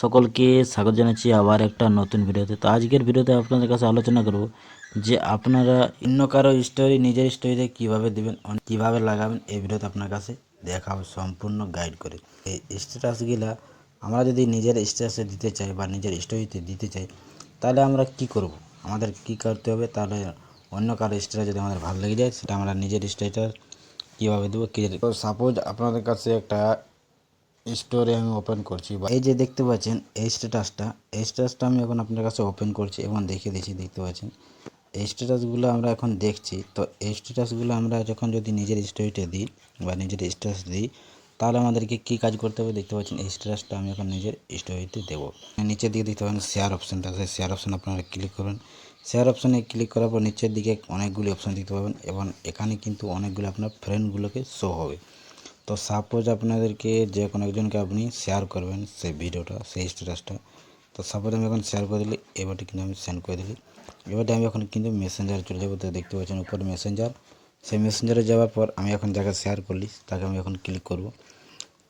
সকলকে স্বাগত জানাচ্ছি আবার একটা নতুন ভিডিওতে। তো আজকের ভিডিওতে আপনাদের কাছে আলোচনা করব যে আপনারা অন্য কারও স্টোরি নিজের স্টোরিতে কীভাবে দিবেন, কীভাবে লাগাবেন, এই ভিডিওতে আপনার কাছে দেখাবো, সম্পূর্ণ গাইড করে। এই স্ট্যাটাসগুলা আমরা যদি নিজের স্ট্যাটাসে দিতে চাই বা নিজের স্টোরিতে দিতে চাই, তাহলে আমরা কি করব? আমাদের কি করতে হবে? তাহলে অন্য কারও স্টোরি যদি আমাদের ভালো লেগে যায়, সেটা আমরা নিজের স্টোরিটা কীভাবে দেবো? কী সাপোজ আপনাদের কাছে একটা স্টোরে আমি ওপেন করছি বা এই যে দেখতে পাচ্ছেন, এই স্ট্যাটাসটা এই স্ট্যাটাসটা আমি এখন আপনার কাছে ওপেন করছি এবং দেখে দিচ্ছি, দেখতে পাচ্ছেন। এই স্ট্যাটাসগুলো আমরা এখন দেখছি। তো এই স্ট্যাটাসগুলো আমরা যখন যদি নিজের স্টোরিতে দিই বা নিজের স্ট্যাটাস দিই, তাহলে আমাদেরকে কী কাজ করতে হবে? দেখতে পাচ্ছেন, এই স্ট্যাটাসটা আমি এখন নিজের স্টোরিতে দেবো। নিচের দিকে দেখতে পাবেন শেয়ার অপশানটা আছে। শেয়ার অপশান আপনারা ক্লিক করবেন। শেয়ার অপশানে ক্লিক করার পর নিচের দিকে অনেকগুলি অপশান দেখতে পাবেন এবং এখানে কিন্তু অনেকগুলো আপনার ফ্রেন্ডগুলোকে শো হবে। তো সাপোজ আপনাদেরকে যে কোনো একজনকে আপনি শেয়ার করবেন সেই ভিডিওটা, সেই স্ট্যাটাসটা তো সাপোজ আমি এখন শেয়ার করে দিলি এবারটি কিন্তু আমি সেন্ড করে দিলি। এবারটি আমি এখন কিন্তু মেসেঞ্জারে চলে যাব, তো দেখতে পাচ্ছেন উপর মেসেঞ্জার সেই মেসেঞ্জারে যাওয়ার পর আমি এখন যাকে শেয়ার করলি, তাকে আমি এখন ক্লিক করব।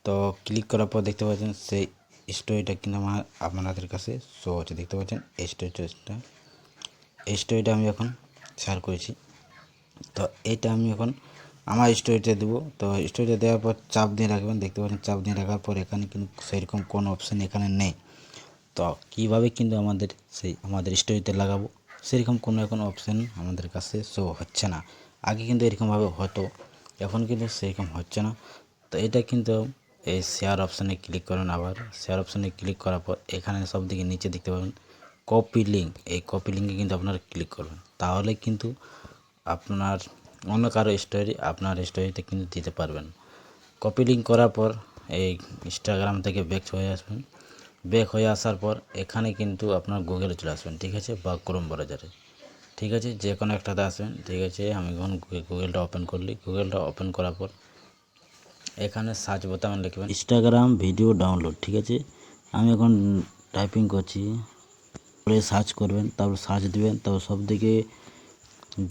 তো ক্লিক করার পর দেখতে পাচ্ছেন সেই স্টোরিটা কিন্তু আমার, আপনাদের কাছে শো হচ্ছে। দেখতে পাচ্ছেন এই স্টোরিটা এই স্টোরিটা আমি এখন শেয়ার করেছি। তো এইটা আমি এখন আমার স্টোরিতে দেবো। তো স্টোরিতে দেওয়ার পর চাপ দিয়ে রাখবেন। দেখতে পাচ্ছেন, চাপ দিয়ে রাখার পর এখানে কিন্তু সেরকম কোনো অপশান এখানে নেই। তো কীভাবে কিন্তু আমাদের সেই, আমাদের স্টোরিতে লাগাবো? সেরকম কোনো এখন অপশান আমাদের কাছে শো হচ্ছে না। আগে কিন্তু এরকমভাবে হতো, এখন কিন্তু সেরকম হচ্ছে না। তো এটা কিন্তু এই শেয়ার অপশানে ক্লিক করুন আবার। শেয়ার অপশানে ক্লিক করার পর এখানে সব দিকে নিচে দেখতে পাবেন কপি লিঙ্ক এই কপি লিঙ্কে কিন্তু আপনারা ক্লিক করবেন। তাহলে কিন্তু আপনার অন্য কারও স্টোরি আপনার স্টোরিতে কিন্তু দিতে পারবেন। কপি লিঙ্ক করার পর এই ইনস্টাগ্রাম থেকে ব্যাক হয়ে আসবেন। ব্যাক হয়ে আসার পর এখানে কিন্তু আপনার গুগলে চলে আসবেন, ঠিক আছে? বা ক্রোম ব্রাউজারে ঠিক আছে? যে কোনো একটাতে আসবেন, ঠিক আছে? আমি এখন গুগলটা ওপেন করলি। গুগলটা ওপেন করার পর এখানে সার্চ বোতামে লিখবেন ইনস্টাগ্রাম ভিডিও ডাউনলোড ঠিক আছে? আমি এখন টাইপিং করছি। সার্চ করবেন, তারপর সার্চ দিবেন, তারপর সব দিকে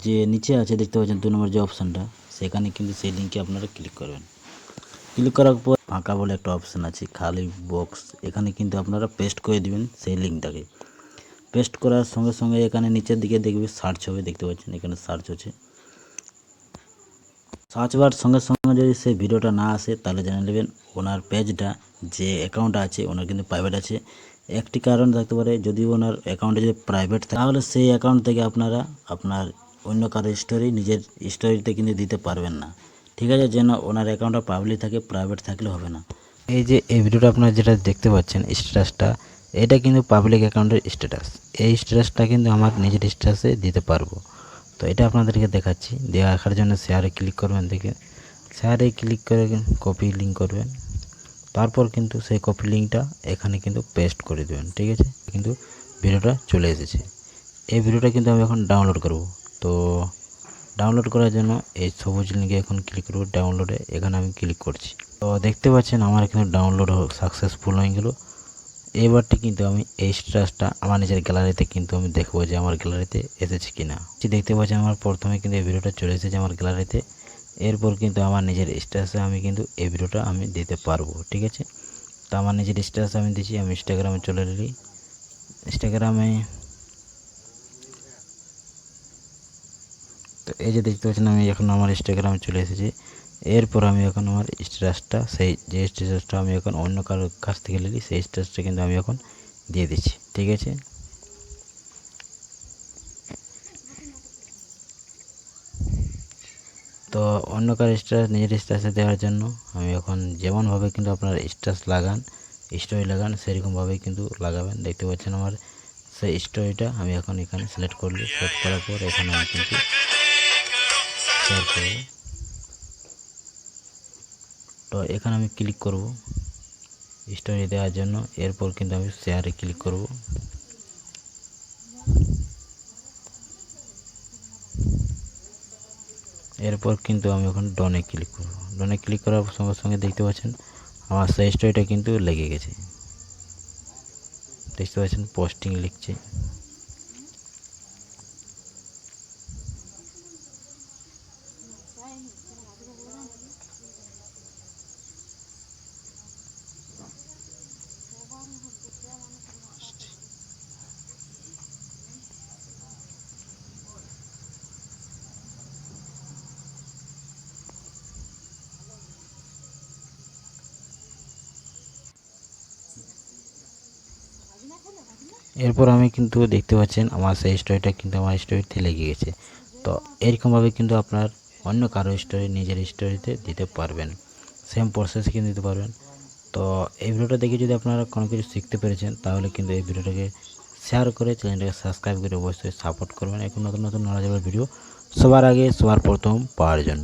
যে নিচে আছে, দেখতে পাচ্ছেন দু নম্বর যে অপশানটা সেখানে কিন্তু সেই লিঙ্কে আপনারা ক্লিক করবেন। ক্লিক করার পর ফাঁকা বলে একটা অপশান আছে, খালি বক্স এখানে কিন্তু আপনারা পেস্ট করে দিবেন সেই লিঙ্কটাকে পেস্ট করার সঙ্গে সঙ্গে এখানে নিচের দিকে দেখবে সার্চ হবে, দেখতে পাচ্ছেন এখানে সার্চ হচ্ছে। সার্চ বার সঙ্গে সঙ্গে যদি সেই ভিডিওটা না আসে, তাহলে জেনে নেবেন ওনার পেজটা যে অ্যাকাউন্ট আছে, ওনার কিন্তু প্রাইভেট আছে। একটি কারণ থাকতে পারে, যদি ওনার অ্যাকাউন্টে যদি প্রাইভেট থাকে, তাহলে সেই অ্যাকাউন্ট থেকে আপনারা আপনার অন্য কারও স্টোরি নিজের স্টোরিতে কিন্তু দিতে পারবেন না। ঠিক আছে, যেন ওনার অ্যাকাউন্টটা পাবলিক থাকে প্রাইভেট থাকলে হবে না। এই যে, এই ভিডিওটা আপনারা যেটা দেখতে পাচ্ছেন স্ট্যাটাসটা এটা কিন্তু পাবলিক অ্যাকাউন্টের স্ট্যাটাস এই স্ট্যাটাসটা কিন্তু আমার নিজের স্ট্যাটাসে দিতে পারব। তো এটা আপনাদেরকে দেখাচ্ছি। দেখার জন্য শেয়ারে ক্লিক করবেন, দেখে শেয়ারে ক্লিক করে কপি লিঙ্ক করবেন। তারপর কিন্তু সেই কপি লিঙ্কটা এখানে কিন্তু পেস্ট করে দেবেন। ঠিক আছে? কিন্তু ভিডিওটা চলে এসেছে। এই ভিডিওটা কিন্তু আমি এখন ডাউনলোড করব। তো ডাউনলোড করার জন্য এই সবুজ লিঙ্কে এখন ক্লিক করব ডাউনলোডে এখানে আমি ক্লিক করছি। তো দেখতে পাচ্ছেন আমার এখানে ডাউনলোড সাকসেসফুল হয়ে গেল। এবারটি কিন্তু আমি এই স্ট্যাটাসটা আমার নিজের গ্যালারিতে কিন্তু আমি দেখব যে আমার গ্যালারিতে এসেছে কিনা। দেখতে পাচ্ছেন আমার প্রথমে কিন্তু এই ভিডিওটা চলে এসেছে আমার গ্যালারিতে এরপর কিন্তু আমার নিজের স্ট্যাটাসে আমি কিন্তু এই ভিডিওটা আমি দিতে পারব, ঠিক আছে? তো আমার নিজের স্ট্যাটাস আমি দিচ্ছি আমি ইনস্টাগ্রামে চলে এলি। ইনস্টাগ্রামে এই যে দেখতে পাচ্ছেন, আমি এখন আমার ইনস্টাগ্রামে চলে এসেছি। এরপর আমি এখন আমার স্ট্যাটাসটা সেই যে স্ট্যাটাসটা আমি এখন অন্য কারোর কাছ থেকে নিলি, সেই স্ট্যাটাসটা কিন্তু আমি এখন দিয়ে দিচ্ছি। ঠিক আছে? তো অন্য কারও স্ট্যাটাস নিজের স্ট্যাটাসে দেওয়ার জন্য আমি এখন যেমনভাবে কিন্তু আপনার স্ট্যাটাস লাগান স্টোরি লাগান, সেরকমভাবেই কিন্তু লাগাবেন। দেখতে পাচ্ছেন আমার সেই স্টোরিটা আমি এখন এখানে সিলেক্ট করলি। সিলেক্ট করার পর এখানে আমি কিন্তু শেয়ার করব তো এখানে আমি ক্লিক করব। স্টোরি দেওয়ার জন্য। এরপর কিন্তু আমি শেয়ারে ক্লিক করব। এরপর কিন্তু আমি এখন ডনে ক্লিক করব। ডনে ক্লিক করার সঙ্গে সঙ্গে দেখতে পাচ্ছেন, আমার সেই স্টোরিটা কিন্তু লেগে গেছে। দেখতে পাচ্ছেন পোস্টিং লিখছে। এরপর আমি কিন্তু দেখতে পাচ্ছেন আমার সেই স্টোরিটা কিন্তু আমার স্টোরিতে লেগে গেছে। তো এরকমভাবে কিন্তু আপনার অন্য কারও স্টোরি নিজের স্টোরিতে দিতে পারবেন। সেম প্রসেস কিন্তু দিতে পারবেন। তো এই ভিডিওটা দেখে যদি আপনারা কোনো কিছু শিখতে পেরেছেন, তাহলে কিন্তু এই ভিডিওটাকে শেয়ার করে চ্যানেলটাকে সাবস্ক্রাইব করে অবশ্যই সাপোর্ট করবেন। এখন নতুন নতুন নলেজেবল ভিডিও সবার আগে, সবার প্রথম পাওয়ার জন্য।